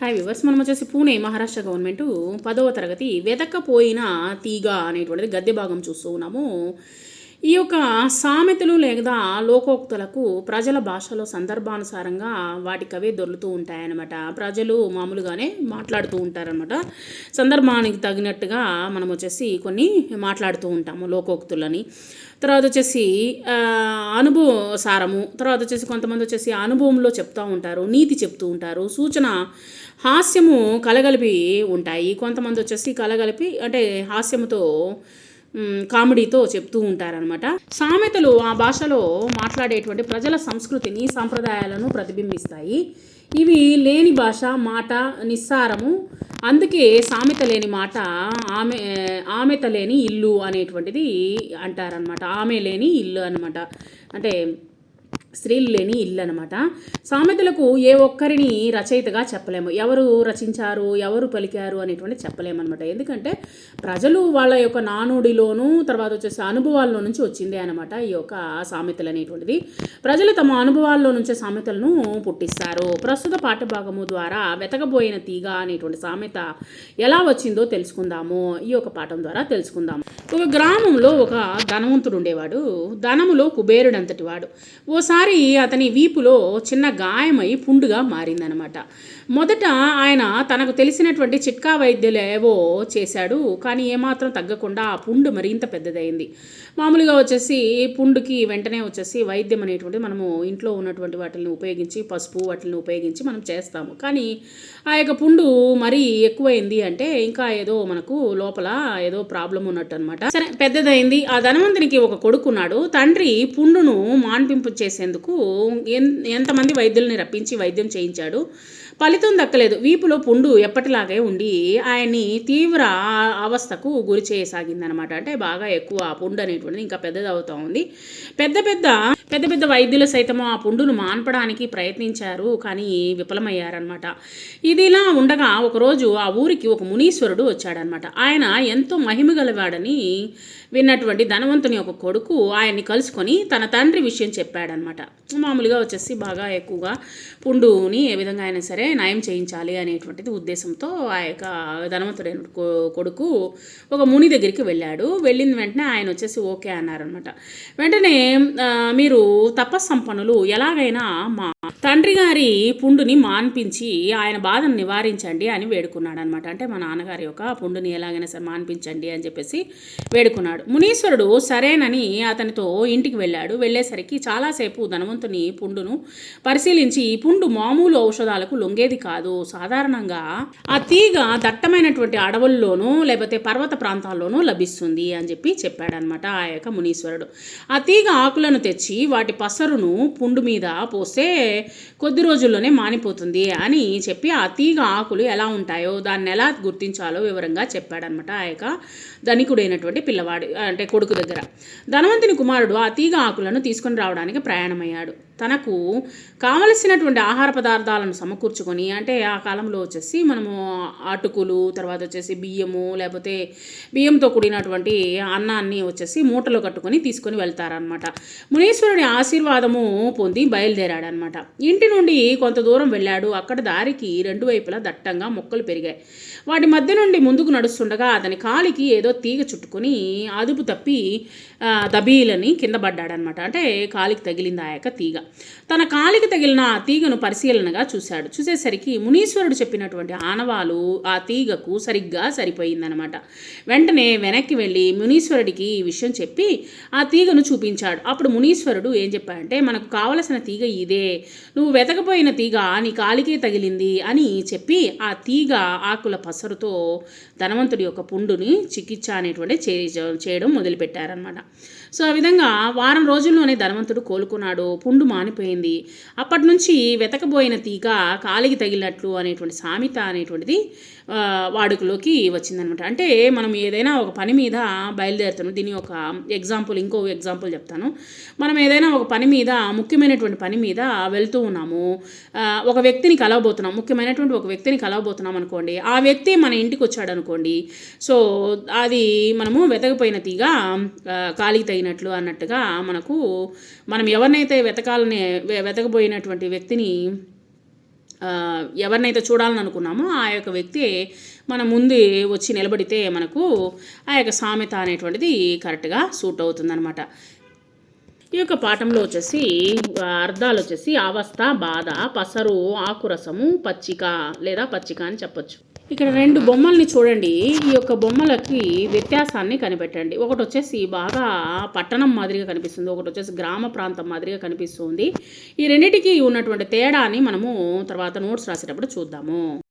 Hi viewers మనం వచ్చేసి Pune Maharashtra government పదవ తరగతి వెతకపోయిన తీగ అనేటువంటిది గద్దె భాగం చూస్తూ ఉన్నాము. ఈ యొక్క సామెతలు లేదా లోకోక్తులకు ప్రజల భాషలో సందర్భానుసారంగా వాటికవే అవే దొరుకుతూ ఉంటాయన్నమాట. ప్రజలు మామూలుగానే మాట్లాడుతూ ఉంటారనమాట సందర్భానికి తగినట్టుగా మనం వచ్చేసి కొన్ని మాట్లాడుతూ ఉంటాము లోకోక్తులని. తర్వాత వచ్చేసి అనుభవ సారము తర్వాత వచ్చేసి కొంతమంది వచ్చేసి అనుభవంలో చెప్తూ ఉంటారు నీతి చెప్తూ ఉంటారు సూచన హాస్యము కలగలిపి ఉంటాయి. కొంతమంది వచ్చేసి కలగలిపి అంటే హాస్యముతో కామెడీతో చెప్తూ ఉంటారనమాట సామెతలు ఆ భాషలో మాట్లాడేటువంటి ప్రజల సంస్కృతిని సాంప్రదాయాలను ప్రతిబింబిస్తాయి. ఇవి లేని భాష మాట నిస్సారము. అందుకే సామెత లేని మాట ఆమె ఆమెత లేని ఇల్లు అనేటువంటిది అంటారనమాట ఆమె లేని ఇల్లు అనమాట అంటే స్త్రీలు లేని ఇల్లు అనమాట సామెతలకు ఏ ఒక్కరిని రచయితగా చెప్పలేము. ఎవరు రచించారు ఎవరు పలికారు అనేటువంటి చెప్పలేమన్నమాట. ఎందుకంటే ప్రజలు వాళ్ళ యొక్క నానుడిలోనూ తర్వాత వచ్చేసి అనుభవాల్లో నుంచి వచ్చిందే అనమాట ఈ యొక్క సామెతలు అనేటువంటిది. ప్రజలు తమ అనుభవాల్లో నుంచే సామెతలను పుట్టిస్తారు. ప్రస్తుత పాఠభాగము ద్వారా వెతకబోయిన తీగ అనేటువంటి సామెత ఎలా వచ్చిందో తెలుసుకుందాము. ఈ యొక్క పాఠం ద్వారా తెలుసుకుందాము. ఒక గ్రామంలో ఒక ధనవంతుడు ఉండేవాడు. ధనములో కుబేరుడంతటి వాడు ఓసారి అతని వీపులో చిన్న గాయమై పుండుగా మారిందనమాట. మొదట ఆయన తనకు తెలిసినటువంటి చిట్కా వైద్యులు ఏవో చేశాడు కానీ ఏమాత్రం తగ్గకుండా ఆ పుండు మరింత పెద్దదైంది. మామూలుగా వచ్చేసి పుండుకి వెంటనే వచ్చేసి వైద్యం అనేటువంటిది మనము ఇంట్లో ఉన్నటువంటి వాటిని ఉపయోగించి పసుపు వాటిని ఉపయోగించి మనం చేస్తాము. కానీ ఆ యొక్క పుండు మరీ ఎక్కువైంది అంటే ఇంకా ఏదో మనకు లోపల ఏదో ప్రాబ్లం ఉన్నట్టు అనమాట సరే పెద్దదైంది. ఆ ధనవంతునికి ఒక కొడుకున్నాడు తండ్రి పుండును మాన్పింపు చేసేందుకు ఎంతమంది వైద్యుల్ని రప్పించి వైద్యం చేయించాడు? ఫలితం దక్కలేదు. వీపులో పుండు ఎప్పటిలాగే ఉండి ఆయన్ని తీవ్ర అవస్థకు గురి చేయసాగిందనమాట అంటే బాగా ఎక్కువ ఆ పుండు అనేటువంటిది ఇంకా పెద్దదవుతూ ఉంది. పెద్ద పెద్ద పెద్ద పెద్ద వైద్యులు సైతము ఆ పుండును మాన్పడానికి ప్రయత్నించారు కానీ విఫలమయ్యారనమాట ఇది ఇలా ఉండగా ఒకరోజు ఆ ఊరికి ఒక మునీశ్వరుడు వచ్చాడనమాట ఆయన ఎంతో మహిమ గలవాడని విన్నటువంటి ధనవంతుని ఒక కొడుకు ఆయన్ని కలుసుకొని తన తండ్రి విషయం చెప్పాడనమాట మామూలుగా వచ్చేసి బాగా ఎక్కువగా పుండుని ఏ విధంగా అయినా సరే నయం చేయించాలి అనేటువంటిది ఉద్దేశంతో ఆ యొక్క ధనవంతుడైన కొడుకు ఒక ముని దగ్గరికి వెళ్ళాడు. వెళ్ళిన వెంటనే ఆయన వచ్చేసి ఓకే అన్నారనమాట వెంటనే మీరు తపస్సంపన్నులు ఎలాగైనా మా తండ్రి గారి పుండుని మాన్పించి ఆయన బాధను నివారించండి అని వేడుకున్నాడు అనమాట అంటే మా నాన్నగారి యొక్క పుండుని ఎలాగైనా సరే మాన్పించండి అని చెప్పేసి వేడుకున్నాడు. మునీశ్వరుడు సరేనని అతనితో ఇంటికి వెళ్ళాడు. వెళ్ళేసరికి చాలాసేపు ధనవంతుని పుండును పరిశీలించి ఈ పుండు మామూలు ఔషధాలకు లొంగి లొంగేది కాదు. సాధారణంగా ఆ తీగ దట్టమైనటువంటి అడవుల్లోనూ లేకపోతే పర్వత ప్రాంతాల్లోనూ లభిస్తుంది అని చెప్పి చెప్పాడనమాట ఆ యొక్క మునీశ్వరుడు. ఆ తీగ ఆకులను తెచ్చి వాటి పసరును పుండు మీద పోస్తే కొద్ది రోజుల్లోనే మానిపోతుంది అని చెప్పి ఆ తీగ ఆకులు ఎలా ఉంటాయో దాన్ని ఎలా గుర్తించాలో వివరంగా చెప్పాడనమాట ఆ యొక్క ధనికుడైనటువంటి పిల్లవాడు అంటే కొడుకు దగ్గర. ధనవంతుని కుమారుడు ఆ తీగ ఆకులను తీసుకొని రావడానికి ప్రయాణమయ్యాడు. తనకు కావలసినటువంటి ఆహార పదార్థాలను సమకూర్చుకొని అంటే ఆ కాలంలో వచ్చేసి మనము అటుకులు తర్వాత వచ్చేసి బియ్యము లేకపోతే బియ్యంతో కూడినటువంటి అన్నాన్ని వచ్చేసి మూటలో కట్టుకొని తీసుకొని వెళ్తారనమాట మునీశ్వరుని ఆశీర్వాదము పొంది బయలుదేరాడనమాట ఇంటి నుండి కొంత దూరం వెళ్ళాడు. అక్కడ దారికి రెండు వైపులా దట్టంగా మొక్కలు పెరిగాయి. వాటి మధ్య నుండి ముందుకు నడుస్తుండగా అతని కాలికి ఏదో తీగ చుట్టుకొని అదుపు తప్పి దబీలని కింద పడ్డాడనమాట అంటే కాలికి తగిలింది ఆ యొక్క తీగ. తన కాలికి తగిలిన ఆ తీగను పరిశీలనగా చూశాడు. చూసేసరికి మునీశ్వరుడు చెప్పినటువంటి ఆనవాలు ఆ తీగకు సరిగ్గా సరిపోయిందనమాట. వెంటనే వెనక్కి వెళ్ళి మునీశ్వరుడికి ఈ విషయం చెప్పి ఆ తీగను చూపించాడు. అప్పుడు మునీశ్వరుడు ఏం చెప్పాడంటే మనకు కావలసిన తీగ ఇదే. నువ్వు వెతకపోయిన తీగ నీ కాలికే తగిలింది అని చెప్పి ఆ తీగ ఆకుల పసరుతో ధనవంతుడి యొక్క పుండుని చికిత్స అనేటువంటి చేయడం మొదలుపెట్టారనమాట. సో ఆ విధంగా వారం రోజుల్లోనే ధనవంతుడు కోలుకున్నాడు. పుండు మా మానిపోయింది. అప్పటి నుంచి వెతకబోయిన తీగ కాలికి తగిలినట్లు అనేటువంటి సామెత అనేటువంటిది వాడుకలోకి వచ్చిందనమాట. అంటే మనం ఏదైనా ఒక పని మీద బయలుదేరుతాము దీని ఒక ఎగ్జాంపుల్ ఇంకో ఎగ్జాంపుల్ చెప్తాను. మనం ఏదైనా ఒక పని మీద ముఖ్యమైనటువంటి పని మీద వెళ్తూ ఉన్నాము. ఒక వ్యక్తిని కలవబోతున్నాం. ముఖ్యమైనటువంటి ఒక వ్యక్తిని కలవబోతున్నాం అనుకోండి. ఆ వ్యక్తి మన ఇంటికి వచ్చాడు అనుకోండి సో అది మనము వెతకపోయిన తీగ కాలికి తగినట్లు అన్నట్టుగా మనకు మనం ఎవరినైతే వెతకాలి వె- వెతకబోయినటువంటి వ్యక్తిని ఎవరినైతే చూడాలని అనుకున్నామో ఆ యొక్క వ్యక్తి మన ముందు వచ్చి నిలబడితే మనకు ఆ యొక్క సామెత అనేటువంటిది కరెక్ట్గా సూట్ అవుతుందన్నమాట. ఈ యొక్క పాఠంలో వచ్చేసి అర్థాలు వచ్చేసి అవస్థ బాధ పసరు ఆకురసము పచ్చిక లేదా పచ్చిక అని చెప్పొచ్చు. ఇక్కడ రెండు బొమ్మల్ని చూడండి. ఈ యొక్క బొమ్మలకి వ్యత్యాసాన్ని కనిపెట్టండి. ఒకటి వచ్చేసి బాగా పట్టణం మాదిరిగా కనిపిస్తుంది. ఒకటి వచ్చేసి గ్రామ ప్రాంతం మాదిరిగా కనిపిస్తుంది. ఈ రెండింటికి ఉన్నటువంటి తేడాని మనము తర్వాత నోట్స్ రాసేటప్పుడు చూద్దాము.